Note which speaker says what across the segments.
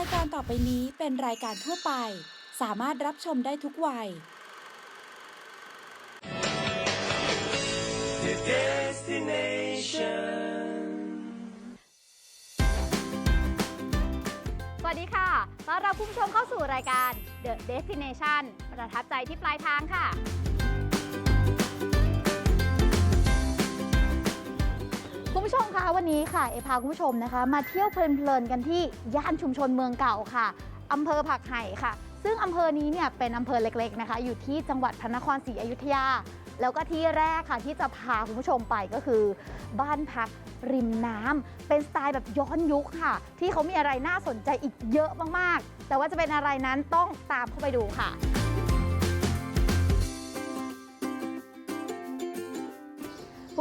Speaker 1: ายการต่อไปนี้เป็นรายการทั่วไป สามารถรับชมได้ทุกวัย
Speaker 2: The destination.
Speaker 3: สวัสดีค่ะต้อนรับคุณผู้ชมเข้าสู่รายการ The Destination ประทับใจที่ปลายทางค่ะ คุณผู้ชมคะวันนี้ค่ะเอพาคุณผู้ชมนะคะ มาเที่ยวเพลินๆกันที่ย่านชุมชนเมืองเก่าค่ะอำเภอผักไห่ค่ะ ซึ่งอำเภอนี้เนี่ยเป็นอำเภอเล็กๆนะคะ อยู่ที่จังหวัดพระนครศรีอยุธยา แล้วก็ที่แรกค่ะที่จะพาคุณผู้ชมไปก็คือ บ้านพักริมน้ำเป็นสไตล์แบบย้อนยุคค่ะ ที่เขามีอะไรน่าสนใจอีกเยอะมากๆ แต่ว่าจะเป็นอะไรนั้นต้องตามเข้าไปดูค่ะ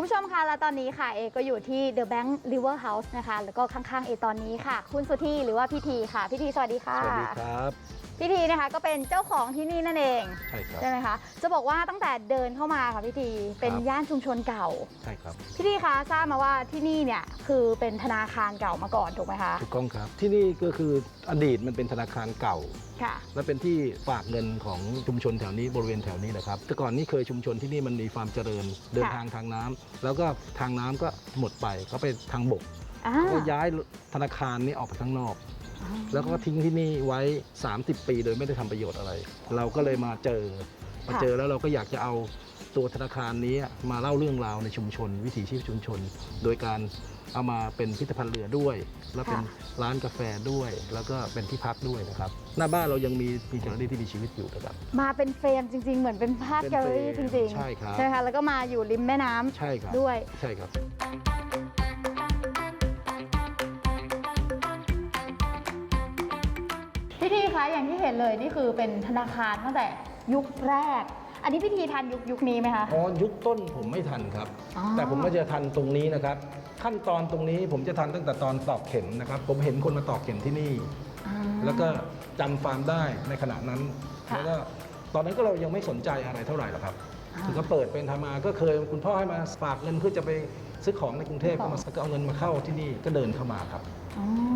Speaker 3: ผู้ชมคะและตอนนี้ค่ะเอก็อยู่ที่ The Bank River House นะคะ แล้วก็ข้างๆเอตอนนี้ค่ะ คุณสุธีหรือว่าพี่ทีค่ะ พี่ทีสวัสดีค่ะ
Speaker 4: สวัสดีครับ
Speaker 3: พี่ทีนะคะก็เป็นเจ้าของที่นี่นั่นเอง
Speaker 4: ใช่ครับ
Speaker 3: ใช่ไหมคะจะบอกว่าตั้งแต่เดินเข้ามาค่ะพี่ทีเป็น
Speaker 4: ครับ
Speaker 3: ย่านชุมชนเก่า
Speaker 4: ใช่ครับ
Speaker 3: พี่ทีคะทราบมาว่าที่นี่เนี่ยคือเป็นธนาคารเก่ามาก่อนถูกไหมคะ
Speaker 4: ถูกต้องครับ ที่นี่ก็คืออดีตมันเป็นธนาคารเก่า
Speaker 3: ค่ะ
Speaker 4: และเป็นที่ฝากเงินของชุมชนแถวนี้บริเวณแถวนี้นะครับแต่ก่อนนี่เคยชุมชนที่นี่มันมีความเจริญเดินทางทางน้ำแล้วก็ทางน้ำก็หมดไปเขาไปทางบก
Speaker 3: อ่า
Speaker 4: ก็ย้ายธนาคารนี้ออกไปข้างนอก แล้วก็ทิ้งที่นี่ไว้ 30 ปีโดยไม่ได้ทำประโยชน์อะไร เราก็เลยมาเจอมาเจอแล้วเราก็อยากจะเอาตัวธนาคารนี้มาเล่าเรื่องราวในชุมชน วิถีชีวิตชุมชน โดยการเอามาเป็นพิพิธภัณฑ์เรือด้วย แล้วเป็นร้านกาแฟด้วย แล้วก็เป็นที่พักด้วยนะครับ หน้าบ้านเรายังมีมีแกลเลอรี่ที่มีชีวิตอยู่นะครับ
Speaker 3: มาเป็นเฟรมจริง ๆ เหมือนเป็นภาพ
Speaker 4: เป็น
Speaker 3: แกลเลอรี่
Speaker 4: เฟ
Speaker 3: จ
Speaker 4: รม
Speaker 3: ริงๆ
Speaker 4: ใช่ครับ
Speaker 3: ใช่ไหมคะแล้วก็มาอยู่ริมแม่น้ำ
Speaker 4: ใช่ครับ
Speaker 3: ด้วย
Speaker 4: ใช่ครับ
Speaker 3: พี่ทีคะ อย่างที่เห็นเลยนี่คือเป็นธนาคารตั้งแต่ยุคแรก อันนี้พี่ทีทันยุคยุคนี้ไหมคะ
Speaker 4: อ๋อยุคต้นผมไม่ทันครับ
Speaker 3: อ๋อ
Speaker 4: แต่ผมก็จะทันตรงนี้นะครับ ขั้นตอนตรงนี้ผมจะทันตั้งแต่ตอนตอกเข็มนะครับ ผมเห็นคนมาตอกเข็มที่นี่
Speaker 3: อ่า
Speaker 4: แล้วก็จำฟาร์มได้ในขณะนั้น
Speaker 3: ค่ะ
Speaker 4: แล้วก็ตอนนั้นก็เรายังไม่สนใจอะไรเท่าไหร่หรอกครับ
Speaker 3: อ่า
Speaker 4: คือก็เปิดเป็นทำมาก็เคยคุณพ่อให้มาฝากเงินเพื่อจะไปซื้อของในกรุงเทพ
Speaker 3: ซื้
Speaker 4: ก็
Speaker 3: อของ
Speaker 4: มาก็เอาเงินมาเข้าที่นี่ก็เดินเข้ามาครับ
Speaker 3: อ๋อ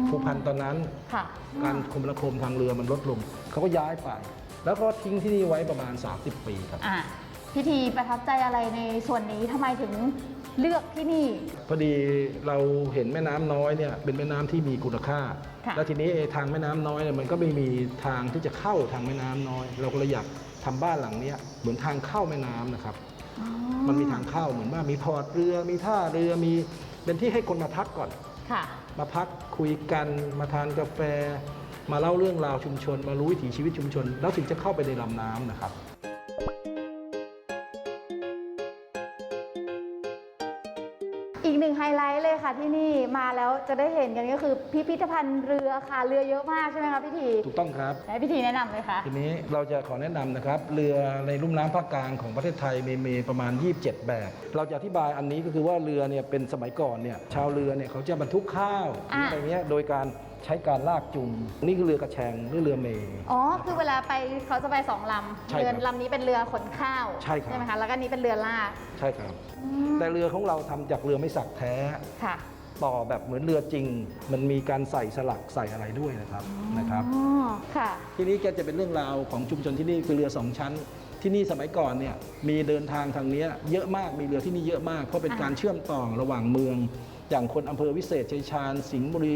Speaker 4: ผูกพันตอนนั้น
Speaker 3: ค่ะ
Speaker 4: การคมนาคมทางเรือมันลดลง เขาก็ย้ายไป แล้วก็ทิ้งที่นี่ไว้ประมาณ 30 ปีครับ
Speaker 3: อะพี่ทีประทับใจอะไรในส่วนนี้ทำไมถึงเลือกที่นี่
Speaker 4: พอดีเราเห็นแม่น้ำน้อยเนี่ยเป็นแม่น้ำที่มีคุณค่า
Speaker 3: ค่ะ
Speaker 4: แล้วทีนี้ไอ้ทางแม่น้ำน้อยเนี่ยมันก็ไม่มีทางที่จะเข้าทางแม่น้ำน้อย เราก็เลยอยากทำบ้านหลังเนี้ยเหมือนทางเข้าแม่น้ำนะครับ
Speaker 3: อ๋อ
Speaker 4: มันมีทางเข้าเหมือนว่ามีพอร์ตเรือมีท่าเรือมีเป็นที่ให้คนมาพักก่อน
Speaker 3: ค่ะ
Speaker 4: มาพักคุยกันมาทานกาแฟ มาเล่าเรื่องราวชุมชน มารู้วิถีชีวิตชุมชน แล้วถึงจะเข้าไปในลำน้ำนะครับ
Speaker 3: ไฮไลท์เลยค่ะที่นี่มาแล้วจะได้เห็นกันก็คือพิพิธภัณฑ์เรือค่ะเรือเยอะมากใช่ไหมคะพี่ที
Speaker 4: ถูกต้องครับ
Speaker 3: ให้พี่ทีแนะนำเลยค่ะ
Speaker 4: ทีนี้เราจะขอแนะนำนะครับ เรือในลุ่มน้ำภาคกลางของประเทศไทยมีมีประมาณ 27 แบบ เราจะอธิบายอันนี้ก็คือว่าเรือเนี่ยเป็นสมัยก่อนเนี่ยชาวเรือเนี่ยเขาจะบรรทุกข้าวหรือ
Speaker 3: อะ
Speaker 4: อะไรเงี้ยโดยการ ใช้การลากจูงนี่คือเรือกระแชงหรือเรือเมย์
Speaker 3: อ๋อ คือเวลาไปเขาจะไปสองล
Speaker 4: ใช่ำครับ
Speaker 3: เรือลำนี้เป็นเรือขนข้าว
Speaker 4: ใช่ครับ
Speaker 3: ไหมคะ แล้วก็อันนี้เป็นเรือลาก
Speaker 4: ใช่ครับแต่เรือของเราทำจากเรือไม่สักแท้
Speaker 3: ค่ะ
Speaker 4: ต่อแบบเหมือนเรือจริง มันมีการใส่สลักใส่อะไรด้วยนะครับนะครับ
Speaker 3: อ๋อ ค่ะ
Speaker 4: ทีนี้ก็จะเป็นเรื่องราวของชุมชนที่นี่คือเรือสองชั้น ที่นี่สมัยก่อนเนี่ยมีเดินทางทางเนี้ยเยอะมากมีเรือที่นี่เยอะมาก เพราะเป็น
Speaker 3: อ่า
Speaker 4: การเชื่อมต่อระหว่างเมือง อย่างคนอำเภอวิเศษชัยชาญสิงห์บุรี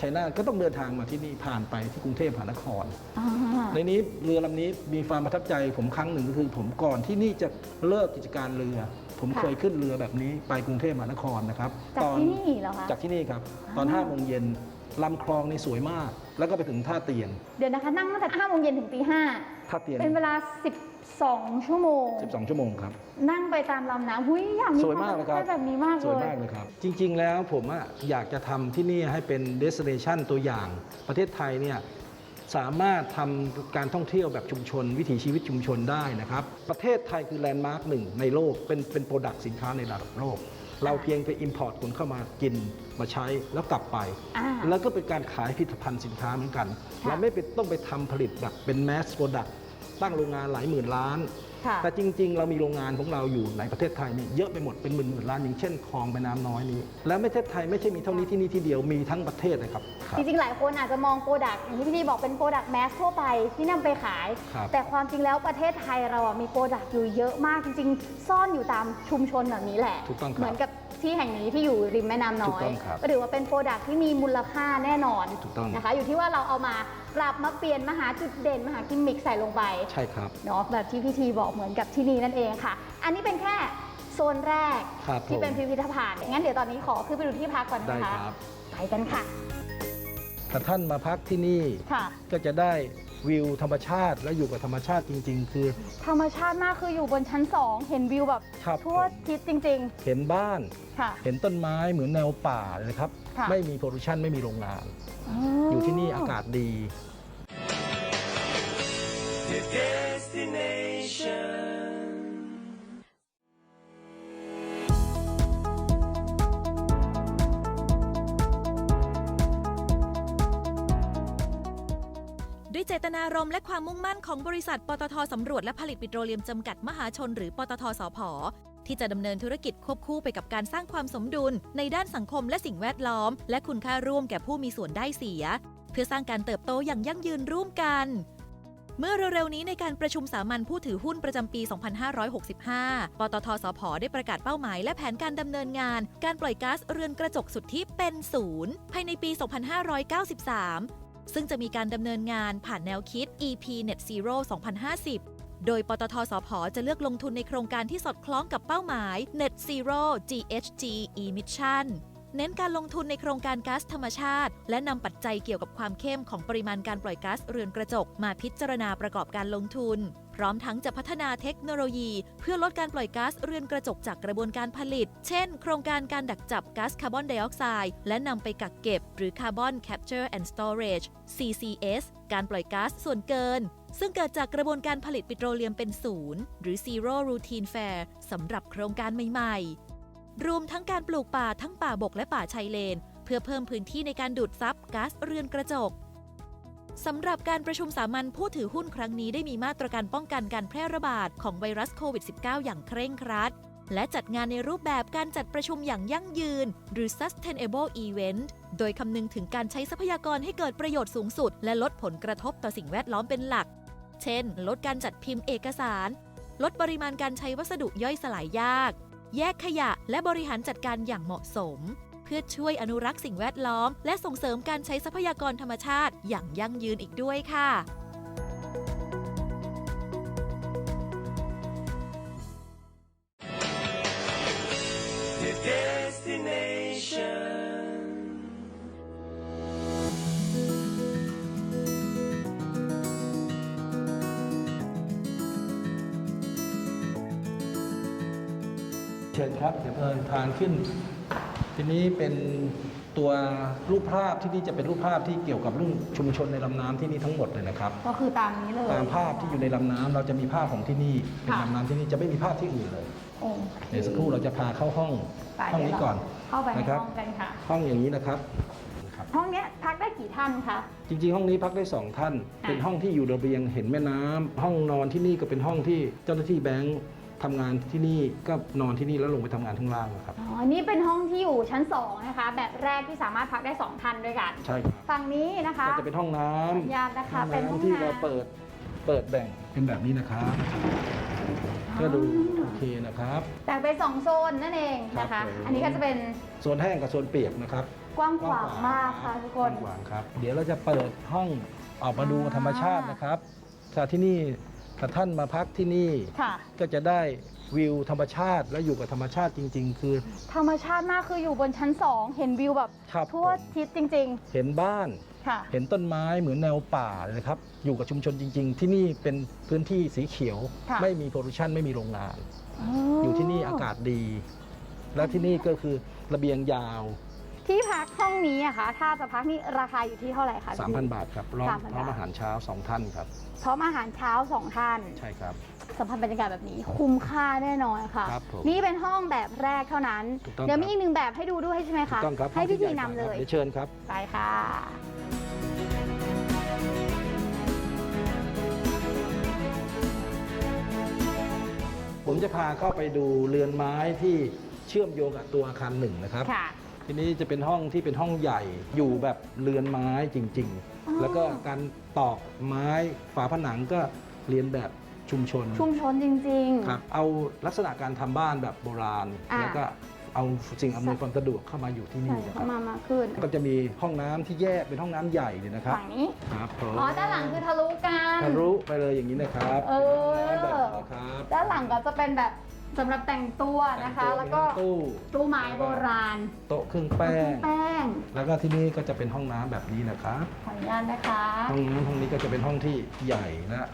Speaker 4: ชัยนาทก็ต้องเดินทางมาที่นี่ผ่านไปที่กรุงเทพมหานคร
Speaker 3: อ๋อ
Speaker 4: ในนี้เรือลำนี้มีความประทับใจผมครั้งหนึ่งก็คือ ผมก่อนที่นี่จะเลิกกิจการเรือ ผมเคยขึ้นเรือแบบนี้ไปกรุงเทพมหานครนะครับ
Speaker 3: จาก
Speaker 4: ตอน
Speaker 3: ที่นี่เหรอคะ
Speaker 4: จากที่นี่ครับตอน5้าโมงเย็น ลำคลองนี่สวยมาก แล้วก็ไปถึงท่าเตียน
Speaker 3: เดี๋ยวนะคะ นั่งตั้งแต่5โมงเย็นถึงตีห้า
Speaker 4: ท่าเตียน
Speaker 3: เป็นเวลา 12 ชั่วโมง
Speaker 4: 12 ชั่วโมงครับ
Speaker 3: นั่งไปตามลำน้ำหุ้ยอยากมี
Speaker 4: สวยมากเลยครับ
Speaker 3: วประทับใจแบบนี้มาก
Speaker 4: ส
Speaker 3: เล
Speaker 4: วย
Speaker 3: ย
Speaker 4: มากเลยครับ จริง ๆ แล้วผมอะอยากจะทำที่นี่ให้เป็น destination ตัวอย่าง ประเทศไทยเนี่ยสามารถทำการท่องเที่ยวแบบชุมชน วิถีชีวิตชุมชนได้นะครับ ประเทศไทยคือแลนด์มาร์คหนึ่งในโลกเป็นเป็นโปรดักต์สินค้าในระดับโลก เราเพียงไป import คนเข้ามากินมาใช้แล้วกลับไป
Speaker 3: อ่า
Speaker 4: แล้วก็เป็นการขายผลิตภัณฑ์สินค้าเหมือนกัน
Speaker 3: ค่ะ
Speaker 4: เราไม่เป็นต้องไปทำผลิตแบบเป็น mass product ตั้งโรงงานหลายหมื่นล้าน
Speaker 3: ค่ะ
Speaker 4: แต่จริง ๆ เรามีโรงงานของเราอยู่ในประเทศไทยนี่เยอะไปหมดเป็นหมื่นๆล้านอย่างเช่นคลองแม่น้ำน้อยนี้ แล้วประเทศไทยไม่ใช่มีเท่านี้ที่นี่ที่เดียวมีทั้งประเทศเลยครับครับ
Speaker 3: จริงๆ หลายคนอาจจะมองโปรดักต์อย่างที่พี่ดีบอกเป็นโปรดักต์แมสทั่วไปที่นำไปขาย
Speaker 4: ครับ
Speaker 3: แต่ความจริงแล้วประเทศไทยเราอะมีโปรดักต์อยู่เยอะมากจริง ๆ ซ่อนอยู่ตามชุมชนแบบนี้แหละ
Speaker 4: ถูกต้องครับ
Speaker 3: เหมือนกับ ที่แห่งนี้ที่อยู่ริมแม่น้ำน้
Speaker 4: ถู
Speaker 3: อกย
Speaker 4: ต้องครับ
Speaker 3: ก็ถือว่าเป็นโปรดักต์ที่มีมูลค่าแน่นอน
Speaker 4: ถูกต้อง
Speaker 3: นะคะ อยู่ที่ว่าเราเอามาปรับมาเปลี่ยนมาหาจุดเด่นมาหากิมมิคใส่ลงไป
Speaker 4: ใช่ครับ
Speaker 3: เนาะแบบที่พี่ทีบอกเหมือนกับที่นี่นั่นเองค่ะ อันนี้เป็นแค่โซนแรก
Speaker 4: ครับ
Speaker 3: ที่
Speaker 4: ผม
Speaker 3: เป็นพิพิธภัณฑ์งั้นเดี๋ยวตอนนี้ขอขึ้นไปดูที่พักก่อน
Speaker 4: ได้
Speaker 3: นะคะ
Speaker 4: ครับ
Speaker 3: ไปกันค่ะ
Speaker 4: ถ้าท่านมาพักที่นี่
Speaker 3: ค่ะ
Speaker 4: ก็จะได้ วิวธรรมชาติและอยู่กับธรรมชาติจริง ๆ คือ
Speaker 3: ธรรมชาติมากคืออยู่บนชั้น 2 เห็นวิวแบบ
Speaker 4: ครับ
Speaker 3: ทั่ว
Speaker 4: ผม
Speaker 3: ทิศจริง
Speaker 4: เห็นบ้าน
Speaker 3: ๆ ค่ะ
Speaker 4: เห็นต้นไม้เหมือนแนวป่าเลยนะครับ
Speaker 3: ค่ะ
Speaker 4: ไม่มีโพลูชันไม่มีโรงงาน อยู่ที่นี่อากาศดี
Speaker 2: The destination.
Speaker 5: ตนารมณ์และความมุ่งมั่นของบริษัท ปตทสำรวจและผลิตปิโตรเลียมจำกัดมหาชน หรือปตทสพที่จะดำเนินธุรกิจควบคู่ไปกับการสร้างความสมดุล ในด้านสังคมและสิ่งแวดล้อม และคุณค่าร่วมแก่ผู้มีส่วนได้เสีย เพื่อสร้างการเติบโตอย่างยั่งยืนร่วมกัน เมื่อเร็วๆนี้ในการประชุมสามัญผู้ถือหุ้นประจำปี 2565 ปตทสพได้ประกาศเป้าหมายและแผนการดำเนินงาน การปล่อยก๊าซเรือนกระจกสุทธิเป็นศูนย์ภายในปี 2593 ซึ่งจะมีการดำเนินงานผ่านแนวคิด EP Net Zero 2050 โดยปตทสพจะเลือกลงทุนในโครงการที่สอดคล้องกับเป้าหมาย Net Zero GHG Emission เน้นการลงทุนในโครงการก๊าซธรรมชาติ และนำปัจจัยเกี่ยวกับความเข้มของปริมาณการปล่อยก๊าซเรือนกระจกมาพิจารณาประกอบการลงทุน พร้อมทั้งจะพัฒนาเทคโนโลยี เพื่อลดการปล่อยก๊าซเรือนกระจกจากกระบวนการผลิต เช่น โครงการการดักจับก๊าซคาร์บอนไดออกไซด์และนำไปกักเก็บ หรือ Carbon Capture and Storage CCS การปล่อยก๊าซส่วนเกิน ซึ่งเกิดจากกระบวนการผลิตปิโตรเลียมเป็นศูนย์หรือ Zero Routine Fair สำหรับโครงการใหม่ๆ รวมทั้งการปลูกป่าทั้งป่าบกและป่าชายเลน เพื่อเพิ่มพื้นที่ในการดูดซับก๊าซเรือนกระจก สำหรับการประชุมสามัญผู้ถือหุ้นครั้งนี้ได้มีมาตรการป้องกันการแพร่ระบาดของไวรัสโควิด -19 อย่างเคร่งครัด และจัดงานในรูปแบบการจัดประชุมอย่างยั่งยืน หรือ sustainable event โดยคำนึงถึงการใช้ทรัพยากรให้เกิดประโยชน์สูงสุด และลดผลกระทบต่อสิ่งแวดล้อมเป็นหลัก เช่น ลดการจัดพิมพ์เอกสาร ลดปริมาณการใช้วัสดุย่อยสลายยาก แยกขยะและบริหารจัดการอย่างเหมาะสม เพื่อช่วยอนุรักษ์สิ่งแวดล้อม และส่งเสริมการใช้ทรัพยากรธรรมชาติ อย่างยั่งยืนอีกด้วยค่ะ
Speaker 4: เชิญครับ เดี๋ยวเพลินทางขึ้น ทีนี้เป็นตัวรูปภาพที่นี่จะเป็นรูปภาพที่เกี่ยวกับเรื่องชุมชนในลำน้ำที่นี่ทั้งหมดเลยนะครับ
Speaker 3: ก็คือตามนี้เลย
Speaker 4: ตามภาพที่อยู่ในลำน้ำเราจะมีภาพของที่นี่เป็น
Speaker 3: ค่ะ
Speaker 4: ลำน้ำที่นี่จะไม่มีภาพที่อื่นเลย
Speaker 3: โอเค
Speaker 4: เดี๋ยวสักครู่เราจะพาเข้าห้อง
Speaker 3: ไป
Speaker 4: ห้องนี้ก่อน
Speaker 3: เข้าไปใน
Speaker 4: นะครับ
Speaker 3: ห้องกันค่ะ
Speaker 4: ห้องอย่างนี้นะครับนะครับ
Speaker 3: ห้องเนี้ยพักได้กี่ท่านคะ
Speaker 4: จริงๆ ห้องนี้พักได้สองท่าน
Speaker 3: ค่ะ
Speaker 4: เป็นห้องที่อยู่ระเบียงเห็นแม่น้ำห้องนอนที่นี่ก็เป็นห้องที่เจ้าหน้าที่แบงค์ ทำงานที่นี่ก็นอนที่นี่แล้วลงไปทำงานข้างล่างนะครับ
Speaker 3: อ๋ออันนี้เป็นห้องที่อยู่ชั้น 2 นะคะ แบบแรกที่สามารถพักได้ 2 ท่านด้วยกัน
Speaker 4: ใช่ครับ
Speaker 3: ฝั่งนี้นะคะ
Speaker 4: ก็จะเป็นห้องน้ำ
Speaker 3: ขออนุญาตนะคะ
Speaker 4: ห้อง
Speaker 3: เป็นห้อง
Speaker 4: น้ำที่
Speaker 3: น้ำ
Speaker 4: เราเปิดเปิดแบ่งเป็นแบบนี้นะครับก็ดูโอเคนะครับ
Speaker 3: แบ่งเป็น2โซนนั่นเองนะ
Speaker 4: ครั
Speaker 3: คะ
Speaker 4: บผม
Speaker 3: อันนี้ก็จะเป็น
Speaker 4: โซนแห้งกับโซนเปียกนะครับ
Speaker 3: กว้างขวางมากค่ะทุกคน
Speaker 4: กว้างครับ เดี๋ยวเราจะเปิดห้องออกมาดู
Speaker 3: อ่า
Speaker 4: ธรรมชาตินะครับถ้าที่นี่ ถ้าท่านมาพักที่นี่
Speaker 3: ค่ะ
Speaker 4: ก็จะได้วิวธรรมชาติและอยู่กับธรรมชาติจริง ๆ คือ
Speaker 3: ธรรมชาติมากคืออยู่บนชั้น 2 เห็นวิวแบบ
Speaker 4: ครับ
Speaker 3: ทั่ว
Speaker 4: ผม
Speaker 3: ทิศจริง
Speaker 4: เห็นบ้าน
Speaker 3: ๆ ค่ะ
Speaker 4: เห็นต้นไม้เหมือนแนวป่าเลยนะครับ อยู่กับชุมชนจริง ๆ ที่นี่เป็นพื้นที่สีเขียว
Speaker 3: ค่ะ
Speaker 4: ไม่มีโพลูชันไม่มีโรงงาน อยู่ที่นี่อากาศดี และที่นี่ก็คือระเบียงยาว
Speaker 3: ที่พักห้องนี้อะคะถ้าจะพักนี่ราคาอยู่ที่เท่าไหร่คะพี่
Speaker 4: 3,000 บาทครับพร้อม
Speaker 3: 3,000
Speaker 4: พร้อม
Speaker 3: บาท
Speaker 4: อาหารเช้า 2 ท่านครับ
Speaker 3: พร้อมอาหารเช้า2ท่าน
Speaker 4: ใช่ครับ
Speaker 3: สัมผัสบรรยากาศแบบนี้คุ้มค่าแน่นอนค่ะ
Speaker 4: ครับผม
Speaker 3: นี่เป็นห้องแบบแรกเท่านั้น
Speaker 4: ถูกต้อง
Speaker 3: เดี๋ยว
Speaker 4: ครับ
Speaker 3: มีอีกหนึ่งแบบให้ดูด้วยใช่ไหม
Speaker 4: ถู
Speaker 3: คะ
Speaker 4: กต้องครับ
Speaker 3: ให้พี่ที
Speaker 4: ห้อง
Speaker 3: นำ
Speaker 4: ที่
Speaker 3: เล
Speaker 4: ญ่
Speaker 3: ย
Speaker 4: กว่าครับดี๋วเชิญครับ
Speaker 3: ไปค่ะ
Speaker 4: คผมจะพาเข้าไปดูเรือนไม้ที่เชื่อมโยงกับตัวอาคารหนึ่งนะครับ
Speaker 3: ค่ะ
Speaker 4: ทีนี้จะเป็นห้องที่เป็นห้องใหญ่อยู่แบบเรือนไม้จริง
Speaker 3: อ๋อ
Speaker 4: ๆแล้วก็การตอกไม้ฝาผนังก็เรียนแบบชุมชน
Speaker 3: ชุมชนจริง
Speaker 4: ครับเอาลักษณะการทำบ้านแบบโบราณ
Speaker 3: อ่า
Speaker 4: แล้วก็เอาสิ่งอำนวยความสะดวกเข้ามาอยู่ที่
Speaker 3: ๆ
Speaker 4: นี่
Speaker 3: ใส่
Speaker 4: นะค
Speaker 3: เข้า
Speaker 4: รับ
Speaker 3: มามาขึ้น
Speaker 4: ก็จะมีห้องน้ำที่แยกเป็นห้องน้ำใหญ่เลยนะครับ
Speaker 3: ฝั่งนี้
Speaker 4: ครับผม
Speaker 3: อ๋อด้านหลังคือทะลุกัน
Speaker 4: ทะลุไปเลยอย่างนี้นะครับ
Speaker 3: เออ
Speaker 4: เป็นห้องน้ำแบบนี้ครับ
Speaker 3: ด้านหลังก็จะเป็นแบบ สำหรับแต่งตัวนะคะ แล้วก็
Speaker 4: มีตู้
Speaker 3: ตู้ไม้โบราณ
Speaker 4: โต๊ะเครื่องแป้ง
Speaker 3: แป้ง
Speaker 4: แล้วก็ที่นี่ก็จะเป็นห้องน้ำแบบนี้นะครับ
Speaker 3: ขออนุญาตนะคะ
Speaker 4: ห้องน้ำห้องนี้ก็จะเป็นห้องที่ใหญ่นะ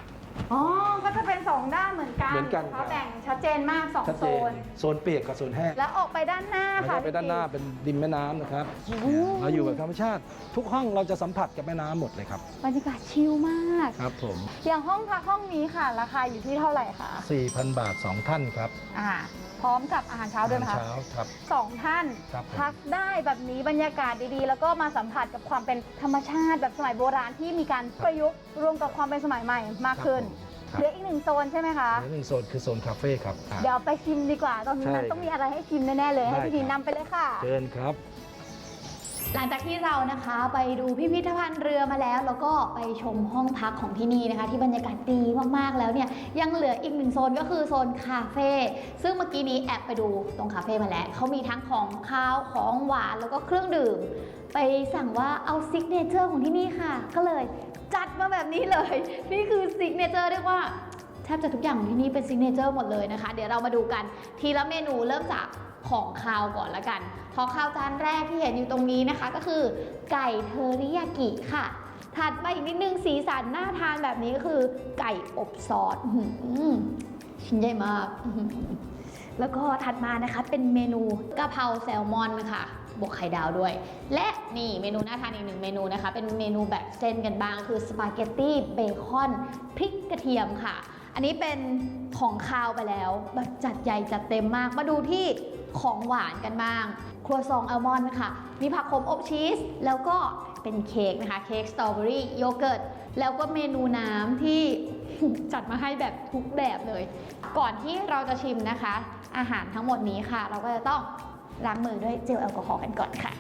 Speaker 3: อ๋อ ก็จะเป็นสองด้านเหมือนกัน
Speaker 4: เหมือนกันครั
Speaker 3: เขา
Speaker 4: บ
Speaker 3: แบ่งชัดเจนมากสอง
Speaker 4: ชัด
Speaker 3: โซ
Speaker 4: เจน
Speaker 3: น
Speaker 4: โซนเปียกกับโซนแห้ง
Speaker 3: แล้วออกไปด้านหน้า
Speaker 4: แล้ว
Speaker 3: ค่ะ
Speaker 4: ก็ไปด้านหน้าเป็นริมแม่น้ำนะครับ
Speaker 3: โอ้โห
Speaker 4: เราอยู่แบบธรรมชาติ ทุกห้องเราจะสัมผัสกับแม่น้ำหมดเลยครับ
Speaker 3: บรรยากาศชิลมาก
Speaker 4: ครับผม
Speaker 3: อย่างห้องพักห้องนี้ค่ะ ราคาอยู่ที่เท่าไหร่คะ
Speaker 4: 4,000 บาท 2 ท่านครับ
Speaker 3: อ่า พร้อมกับอาหารเช้าด้วยไหม
Speaker 4: อาหาร
Speaker 3: คะ
Speaker 4: เช้าครับ
Speaker 3: สองท่าน
Speaker 4: ครับผม
Speaker 3: พักได้แบบนี้บรรยากาศดีๆ แล้วก็มาสัมผัสกับความเป็นธรรมชาติแบบสมัยโบราณที่มีการประยุกต์รวมกับความเป็นสมัยใหม่มากขึ้น
Speaker 4: ครับ
Speaker 3: เหลืออีกหนึ่งโซนใช่ไหมคะ
Speaker 4: และหนึ่งโซนคือโซนคาเฟ่ครับอะ
Speaker 3: เดี๋ยวไปชิมดีกว่าตรงนี้
Speaker 4: ใช่
Speaker 3: มันต้องมีอะไรให้ชิมแน่ๆเลย ให้
Speaker 4: ได้
Speaker 3: พี่ที
Speaker 4: ครับ
Speaker 3: นำไปเลยค่ะ
Speaker 4: เชิญครับ
Speaker 3: หลังจากที่เรานะคะไปดูพิพิธภัณฑ์เรือมาแล้ว แล้วก็ไปชมห้องพักของที่นี่นะคะ ที่บรรยากาศดีมากๆแล้วเนี่ยยังเหลืออีกหนึ่งโซนก็คือโซนคาเฟ่ซึ่งเมื่อกี้นี้แอบไปดูตรงคาเฟ่มาแล้วเขามีทั้งของคาวของหวานแล้วก็เครื่องดื่ม ไปสั่งว่าเอาซิกเนเจอร์ของที่นี่ค่ะ ก็เลยจัดมาแบบนี้เลย นี่คือซิกเนเจอร์เรียกว่าแทบจะทุกอย่างของที่นี่เป็นซิกเนเจอร์หมดเลยนะคะ เดี๋ยวเรามาดูกันทีละเมนูเริ่มจาก ของคาวก่อนละกัน ของคาวจานแรกที่เห็นอยู่ตรงนี้นะคะ ก็คือไก่เทอริยากิค่ะ ถัดไปอีกนิดนึงสีสันน่าทานแบบนี้ก็คือ ไก่อบซอสชิ้นใหญ่มาก แล้วก็ถัดมานะคะเป็นเมนูกะเพราแซลมอนค่ะบวกไข่ดาวด้วย และนี่เมนูน่าทานอีกหนึ่งเมนูนะคะ เป็นเมนูแบบเส้นกันบ้างคือสปาเกตตี้เบคอนพริกกระเทียมค่ะ อันนี้เป็นของคาวไปแล้ว แบบจัดใหญ่จัดเต็มมาก มาดูที่ ของหวานกันบ้าง ครัวซองอัลมอนด์ค่ะ มีผักขมอบชีส แล้วก็เป็นเค้กนะคะ เค้กสตรอเบอรี่โยเกิร์ต แล้วก็เมนูน้ำที่จัดมาให้แบบทุกแบบเลย ก่อนที่เราจะชิมนะคะ อาหารทั้งหมดนี้ค่ะ เราก็จะต้องล้างมือด้วยเจลแอลกอฮอล์กันก่อนค่ะ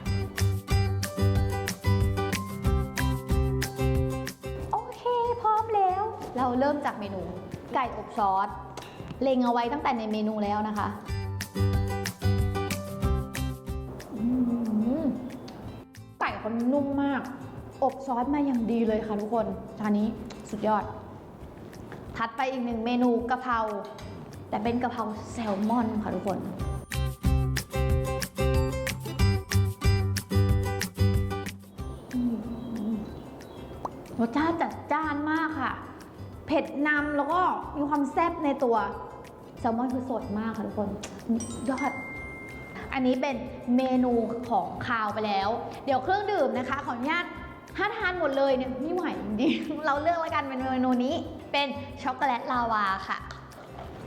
Speaker 3: โอเคพร้อมแล้วเราเริ่มจากเมนูไก่อบซอส เล็งเอาไว้ตั้งแต่ในเมนูแล้วนะคะ ก่เขานุ่มมาก อบซอสมาอย่างดีเลยค่ะทุกคนจานนี้สุดยอด ถัดไปอีกหนึ่งเมนูกะเพราแต่เป็นกะเพราแซลมอนค่ะทุกคนรสชาติจัดจ้านมากค่ะ เผ็ดนำแล้วก็มีความแซ่บในตัว แซลมอนคือสดมากค่ะทุกคนยอด นนี้เป็นเมนูของคาวไปแล้ว เดี๋ยวเครื่องดื่มนะคะ ขออนุญาตถ้าทานหมดเลยเนี่ยไม่ไหวจริงๆเราเลือกแล้วกันเป็นเมนูนี้ เป็นช็อกโกแลตลาวาค่ะ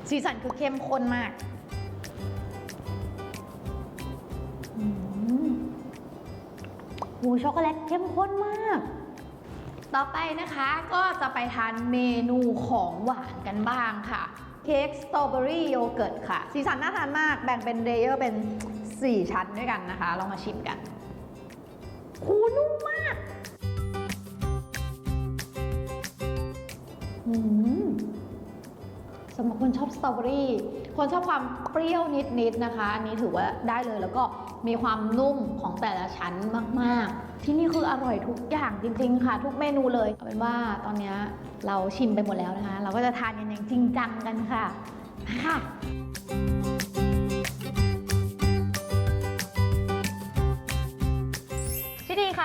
Speaker 3: สีสันคือเข้มข้นมากอืมโหช็อกโกแลตเข้มข้นมาก ต่อไปนะคะก็จะไปทานเมนูของหวานกันบ้างค่ะ เค้กสตรอเบอรี่โยเกิร์ตค่ะ สีสันน่าทานมาก แบ่งเป็นเลเยอร์เป็น 4 ชั้นด้วยกันนะคะ ลองมาชิมกันคูนุ่มมากอืมสำหรับคนชอบสตรอเบอรี่ คนชอบความเปรี้ยวนิดๆนะคะ อันนี้ถือว่าได้เลยแล้วก็มีความนุ่มของแต่ละชั้นมากๆ ที่นี่คืออร่อยทุกอย่างจริง ๆ ค่ะ ทุกเมนูเลยเอาเป็นว่าตอนนี้เราชิมไปหมดแล้วนะคะ เราก็จะทานกันอย่างจริงจังกันค่ะค่ะ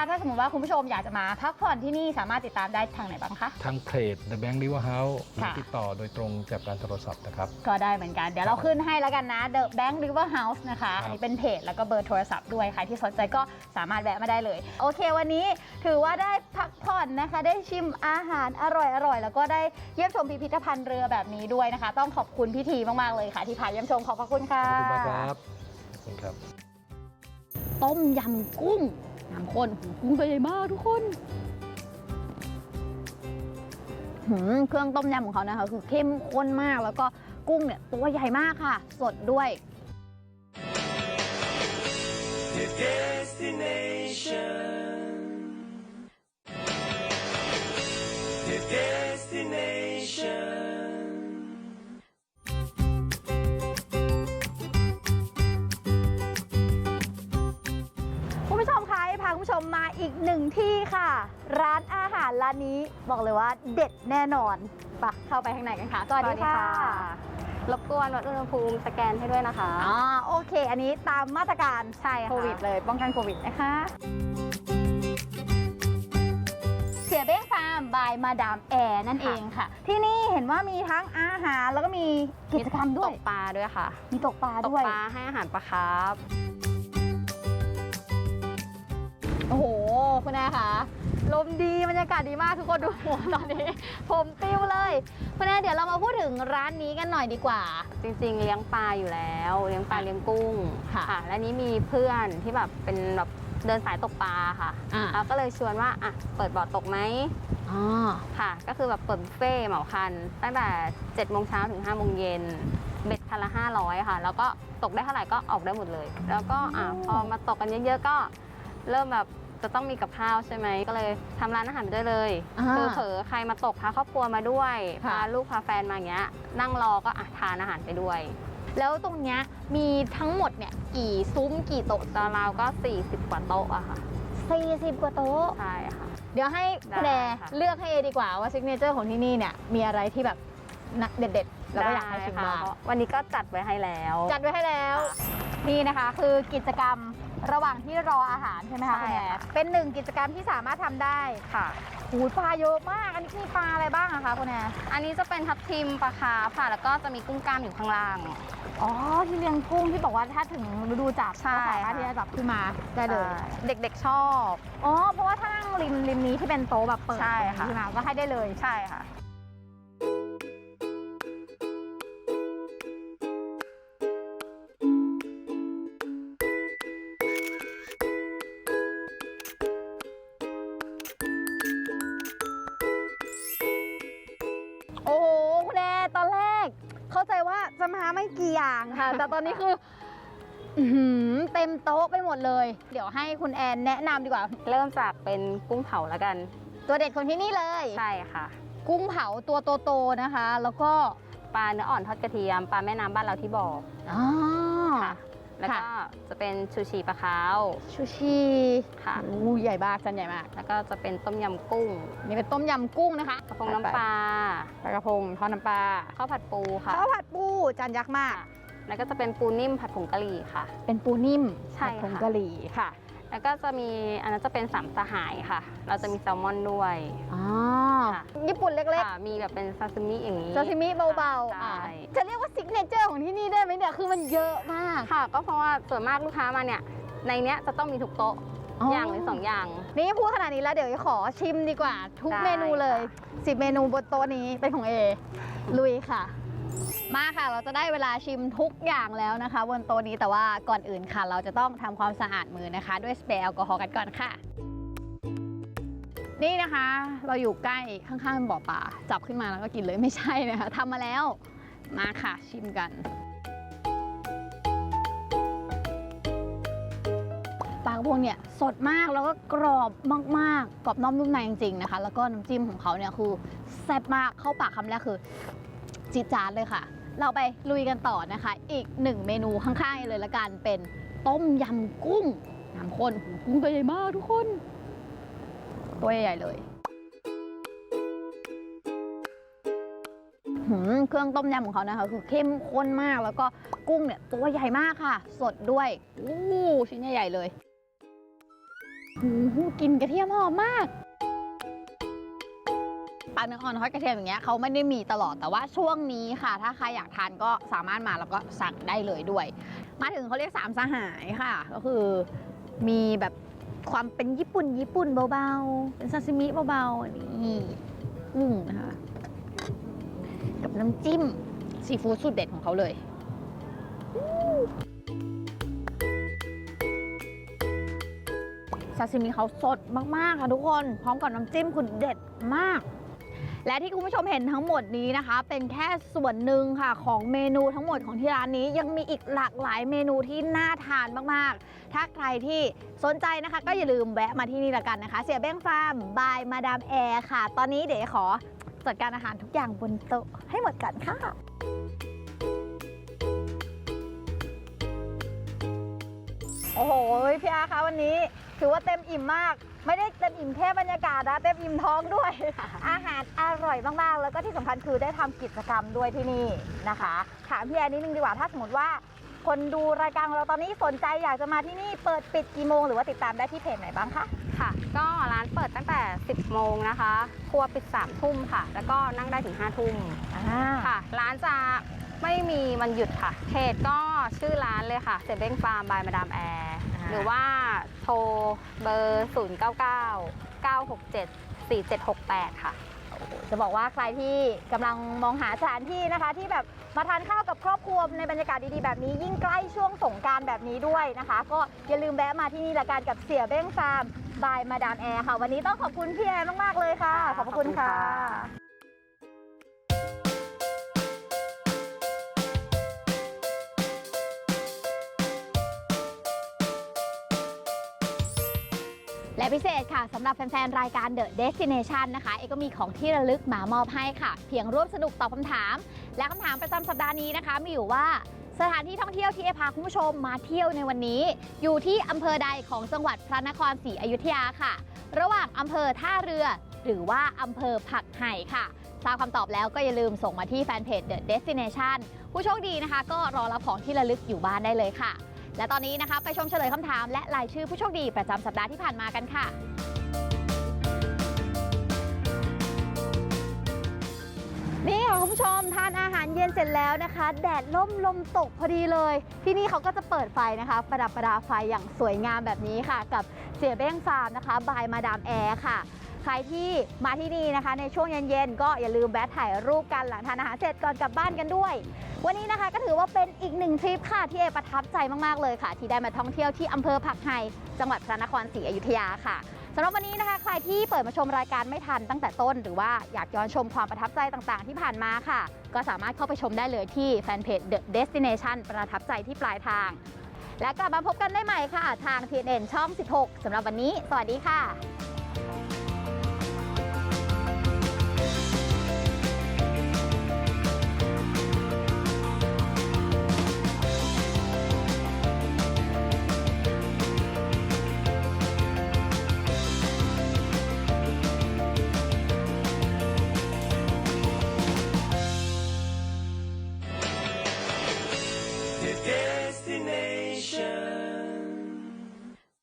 Speaker 3: ถ้าสมมติว่าคุณผู้ชมอยากจะมาพักผ่อนที่นี่สามารถติดตามได้ทางไหนบ้างคะ
Speaker 4: ทางเพจ The Bank River House หรือ
Speaker 3: ค่ะ
Speaker 4: ติดต่อโดยตรงจากการโทรศัพท์นะครับ
Speaker 3: ก็ได้เหมือนกัน เดี๋ยวเราขึ้นให้แล้วกันนะ The Bank River House นะคะ
Speaker 4: ครับ
Speaker 3: อันนี้เป็นเพจแล้วก็เบอร์โทรศัพท์ด้วยใครที่สนใจก็สามารถแวะมาได้เลย โอเค วันนี้ถือว่าได้พักผ่อนนะคะ ได้ชิมอาหารอร่อยๆ แล้วก็ได้เยี่ยมชมพิพิธภัณฑ์เรือแบบนี้ด้วยนะคะ ต้องขอบคุณพี่ทีมากๆเลยค่ะ ที่พาเยี่ยมชมขอบพระคุณค่ะ
Speaker 4: ขอบคุณมากครับ ขอบคุณครับ
Speaker 3: ต้มยำกุ้ง น้ำข้นกุ้งตัวใหญ่มากทุกคนหืมเครื่องต้มยำของเขานะคะ คือเข้มข้นมากแล้วก็กุ้งเนี่ยตัวใหญ่มากค่ะ สดด้วย
Speaker 2: The destination. The destination.
Speaker 3: ที่ค่ะ ร้านอาหารร้านนี้บอกเลยว่าเด็ดแน่นอนไปะเข้าไปข้างในกันค่ะสวัสดีค่ะ
Speaker 6: รบกวนวัดอุณหภูมิสแกนให้ด้วยนะคะ
Speaker 3: อ๋อโอเค อันนี้ตามมาตรการ
Speaker 6: ใช่ค่ะ
Speaker 3: โควิดเลย ป้องกันโควิดนะคะเสียเบ้งฟาร์มบายมาดามแอร์นั่นเองค่ะ ที่นี่เห็นว่ามีทั้งอาหารแล้วก็มีกิจกรรมด้
Speaker 6: ต
Speaker 3: วย
Speaker 6: กปลาด้วยค่ะ
Speaker 3: มีตกปลา
Speaker 6: ตก
Speaker 3: ด้วย
Speaker 6: ปลาให้อาหารปลาคาร์ฟ
Speaker 3: โอ้โห คุณแอคะลมดีบรรยากาศดีมากทุกคนดูหัวตอนนี้ ผมปิ้วเลยคุณแอเดี๋ยวเรามาพูดถึงร้านนี้กันหน่อยดีกว่า
Speaker 6: จริงๆ เลี้ยงปลาอยู่แล้ว เลี้ยงปลาเลี้ยงกุ้ง
Speaker 3: ค่ะ
Speaker 6: และนี้มีเพื่อนที่แบบเป็นแบบเดินสายตกปลาค่ะ
Speaker 3: อ่า
Speaker 6: เราก็เลยชวนว่าอะเปิดบ่อตกไหม
Speaker 3: อ๋อ
Speaker 6: ค่ะ ก็คือแบบเปิดบุฟเฟ่ต์เหมาคัน ตั้งแต่7โมงเช้าถึง5โมงเย็นเบ็ดคันละ500ค่ะ แล้วก็ตกได้เท่าไหร่ก็ออกได้หมดเลย แล้วก็อะพอมาตกกันเยอะๆก็เริ่มแบบ จะต้องมีกับข้าวใช่ไหมก็เลยทำร้านอาหารไปด้วยเลย
Speaker 3: อ่า
Speaker 6: คือเผลอใครมาตกพาครอบครัวมาด้วย
Speaker 3: ค่ะ
Speaker 6: พาลูกพาแฟนมาอย่างเงี้ย นั่งรอก็อะทานอาหารไปด้วย
Speaker 3: แล้วตรงเนี้ยมีทั้งหมดเนี่ยกี่ซุ้มกี่โต๊ะ
Speaker 6: ตอนเราก็ 40 กว่าโต๊ะอะค่ะ
Speaker 3: 40 กว่าโต๊ะ
Speaker 6: ใช่ค่ะ
Speaker 3: เดี๋ยวให้คุณแอ
Speaker 6: ได้
Speaker 3: ร์
Speaker 6: ค่ะ
Speaker 3: เลือกให้เอดีกว่าว่าซิกเนเจอร์ของที่นี่เนี่ยมีอะไรที่แบบนะเด็ดๆแล้วก็อยากให้ชิม
Speaker 6: ได้
Speaker 3: บ้าง
Speaker 6: ค่ะวันนี้ก็จัดไว้ให้แล้ว
Speaker 3: จัดไว้ให้แล้ว นี่นะคะคือกิจกรรม ระหว่างที่รออาหารใช่ไหมคะ
Speaker 6: ใช่
Speaker 3: คุณแอ
Speaker 6: ค่ะ
Speaker 3: ร์เป็นหนึ่งกิจกรรมที่สามารถทำได้
Speaker 6: ค่ะ
Speaker 3: หูยปลาเยอะมาก อันนี้มีปลาอะไรบ้างอะคะคุณแอร์
Speaker 6: อันนี้จะเป็นทับทิมปลาคาร์ฟค่ะ แล้วก็จะมีกุ้งกล้ามอยู่ข้างล่าง
Speaker 3: อ๋อ ที่เลี้ยงกุ้งที่บอกว่าถ้าถึงฤดูจับ
Speaker 6: ใช่
Speaker 3: ก็สามารถ
Speaker 6: ค่ะ
Speaker 3: ที่จะจับขึ้นมาได้เลย
Speaker 6: เด็กๆชอบ
Speaker 3: อ๋อ เพราะว่าถ้านั่งริมริมนี้ที่เป็นโต๊ะแบบเปิด
Speaker 6: ใช่ค่ะ
Speaker 3: ขึ้นมาก็ให้ได้เลย
Speaker 6: ใช่ค่ะ
Speaker 3: ว่าจะมาไม่กี่อย่างค่ะ แต่ตอนนี้คืออื้อหือเต็มโต๊ะไปหมดเลย เดี๋ยวให้คุณแอนแนะนำดีกว่า
Speaker 6: เริ่มจากเป็นกุ้งเผาแล้วกัน
Speaker 3: ตัวเด็ดของที่นี่เลย
Speaker 6: ใช่ค่ะ
Speaker 3: กุ้งเผาตัวโตๆนะคะ แล้วก็
Speaker 6: ปลาเนื้ออ่อนทอดกระเทียม ปลาแม่น้ำบ้านเราที่บอก
Speaker 3: อ๋อ
Speaker 6: ค่ะ แล้วก็จะเป็นชูชีปลาคาว
Speaker 3: ชูชี
Speaker 6: ค่ะ
Speaker 3: โอ้ใหญ่มากจานใหญ่มาก
Speaker 6: แล้วก็จะเป็นต้มยำกุ้ง
Speaker 3: นี่เป็นต้มยำกุ้งนะคะ
Speaker 6: กระพงน้ำปลา
Speaker 3: ปลากระพงทอดน้ำปลา
Speaker 6: ข้าวผัดปูค่ะ
Speaker 3: ข้าวผัดปูจานยักษ์มาก
Speaker 6: ค่ะแล้วก็จะเป็นปูนิ่มผัดผงกะหรี่ค่ะ
Speaker 3: เป็นปูนิ่ม
Speaker 6: ใช่
Speaker 3: ผัดผง
Speaker 6: ค่ะ
Speaker 3: กะหรี่ค่ะ
Speaker 6: แล้วก็จะมีอันนั้นจะเป็นสามสหายค่ะ เราจะมีแซลมอนด้วย
Speaker 3: อ๋อ
Speaker 6: ค่ะ
Speaker 3: ญี่ปุ่นเล็ก
Speaker 6: ค่ะมีแบบเป็นซาซิมิอย่างนี้
Speaker 3: ๆซาซิมิเบาๆ
Speaker 6: ใช่
Speaker 3: อะจะเรียกว่าซิกเนเจอร์ของที่นี่ได้ไหมเนี่ย คือมันเยอะมาก
Speaker 6: ค่ะ ก็เพราะว่าส่วนมากลูกค้ามาเนี่ย ในเนี้ยจะต้องมีทุกโต๊ะอย่างหรือสองอย่าง
Speaker 3: นี่พูดขนาดนี้แล้วเดี๋ยวขอชิมดีกว่า ทุก
Speaker 6: ได้
Speaker 3: เมนูเลย
Speaker 6: ค่ะ
Speaker 3: สิบเมนูบนโต๊ะนี้เป็นของเอลุยค่ะ มาค่ะ เราจะได้เวลาชิมทุกอย่างแล้วนะคะ บนโต๊ะนี้แต่ว่าก่อนอื่นค่ะ เราจะต้องทำความสะอาดมือนะคะ ด้วยสเปรย์แอลกอฮอล์กันก่อนค่ะ นี่นะคะ เราอยู่ใกล้ข้างๆบ่อปลาจับขึ้นมาแล้วก็กินเลยไม่ใช่นะคะทำมาแล้วมาค่ะชิมกัน ปลากระพงเนี่ยสดมากแล้วก็กรอบมากๆ กรอบนอกนุ่มในจริงๆนะคะ แล้วก็น้ำจิ้มของเขาเนี่ยคือแซ่บมากเข้าปากคำแรกคือ จิจานเลยค่ะ เราไปลุยกันต่อนะคะ อีกหนึ่งเมนูข้างๆเลยละกันเป็นต้มยำกุ้งน้ำข้นกุ้งตัวใหญ่มากทุกคน ตัวใหญ่เลยเครื่องต้มยำของเขานะคะ คือเข้มข้นมากแล้วก็กุ้งเนี่ยตัวใหญ่มากค่ะ สดด้วยอู้ชิ้นใหญ่ๆเลยหูกินกระเทียมหอมมาก ปลาเนื้ออ่อนทอดกระเทียมอย่างเงี้ยเขาไม่ได้มีตลอดแต่ว่าช่วงนี้ค่ะ ถ้าใครอยากทานก็สามารถมาแล้วก็สั่งได้เลยด้วย มาถึงเขาเรียกสามสหายค่ะ ก็คือมีแบบความเป็นญี่ปุ่นญี่ปุ่นเบาๆ เป็นซาซิมิเบาๆนี่กุ้งนะคะกับน้ำจิ้มซีฟู้ดสูตรเด็ดของเขาเลยซาซิมิเขาสดมาก ๆ ค่ะทุกคน พร้อมกับน้ำจิ้มคือเด็ดมาก และที่คุณผู้ชมเห็นทั้งหมดนี้นะคะ เป็นแค่ส่วนหนึ่งค่ะของเมนูทั้งหมดของที่ร้านนี้ยังมีอีกหลากหลายเมนูที่น่าทานมากๆ ถ้าใครที่สนใจนะคะ ก็อย่าลืมแวะมาที่นี่ละกันนะคะ เสียเบ้งฟาร์มบายมาดามแอร์ค่ะ ตอนนี้เดี๋ยวขอจัดการอาหารทุกอย่างบนโต๊ะให้หมดกันค่ะโอ้โหพี่อาคะวันนี้ถือว่าเต็มอิ่มมาก ไม่ได้เต็มอิ่มแค่บรรยากาศนะเต็มอิ่มท้องด้วย อาหารอร่อยมากๆ แล้วก็ที่สำคัญคือได้ทำกิจกรรมด้วยที่นี่นะคะถามพี่แอนนิดนึงดีกว่าถ้าสมมติว่า คนดูรายการของเราตอนนี้สนใจอยากจะมาที่นี่เปิดปิดกี่โมงหรือว่าติดตามได้ที่เพจไหนบ้างคะ
Speaker 6: ค่ะ ก็ร้านเปิดตั้งแต่ 10 โมงนะคะ ครัวปิด3ทุ่มค่ะ แล้วก็นั่งได้ถึง5ทุ่มค่ะ ร้านจะไม่มีวันหยุดค่ะเพจก็ชื่อร้านเลยค่ะเซเบ้งฟาร์มบายมาดามแอร์
Speaker 3: อ่า
Speaker 6: หรือว่าโทรเบอร์ 0 9 9 9 6 7 4 7 6 8 ค่ะ
Speaker 3: จะบอกว่าใครที่กำลังมองหาสถานที่นะคะ ที่แบบมาทานข้าวกับครอบครัวในบรรยากาศดีๆแบบนี้ ยิ่งใกล้ช่วงสงกรารแบบนี้ด้วยนะคะ ก็อย่าลืมแวะมาที่นี่ละกันกับเสี่ยเบ้งฟาร์มบายมาดามแอร์ค่ะ วันนี้ต้องขอบคุณพี่แอร์มากๆเลยค่ะ ขอบพระคุณค่ะ
Speaker 6: ขอบคุณค่ะ
Speaker 3: พิเศษค่ะสำหรับแฟนๆ รายการ The Destination นะคะ เอกก็มีของที่ระลึกมามอบให้ค่ะ เพียงร่วมสนุกตอบคำถาม และคำถามประจำสัปดาห์นี้นะคะ มีอยู่ว่าสถานที่ท่องเที่ยวที่เอพาคุณผู้ชมมาเที่ยวในวันนี้ อยู่ที่อำเภอใดของจังหวัดพระนครศรีอยุธยาค่ะ ระหว่างอำเภอท่าเรือ หรือว่าอำเภอผักไห่ค่ะทราบคำตอบแล้วก็อย่าลืมส่งมาที่แฟนเพจ The Destination ผู้โชคดีนะคะ ก็รอรับของที่ระลึกอยู่บ้านได้เลยค่ะ และตอนนี้นะคะไปชมเฉลยคำถามและรายชื่อผู้โชคดีประจำสัปดาห์ที่ผ่านมากันค่ะ นี่ค่ะคุณผู้ชมทานอาหารเย็นเสร็จแล้วนะคะ แดดล่มลมตกพอดีเลย ที่นี่เขาก็จะเปิดไฟนะคะ ประดับประดาไฟอย่างสวยงามแบบนี้ค่ะ กับเสียเบ้งฟาร์มนะคะ บายมาดามแอร์ค่ะ ใครที่มาที่นี่นะคะ ในช่วงเย็นๆก็อย่าลืมแวะถ่ายรูปกันหลังทานอาหารเสร็จก่อนกลับบ้านกันด้วย วันนี้นะคะก็ถือว่าเป็นอีกหนึ่งทริปค่ะที่เอประทับใจมากๆเลยค่ะ ที่ได้มาท่องเที่ยวที่อำเภอผักไห่จังหวัดพระนครศรีอยุธยาค่ะสำหรับวันนี้นะคะ ใครที่เปิดมาชมรายการไม่ทันตั้งแต่ต้น หรือว่าอยากย้อนชมความประทับใจต่างๆ ที่ผ่านมาค่ะ ก็สามารถเข้าไปชมได้เลยที่แฟนเพจ The Destination ประทับใจที่ปลายทาง และกลับมาพบกันได้ใหม่ค่ะ ทาง TNN ช่อง 16สำหรับวันนี้ สวัสดีค่ะ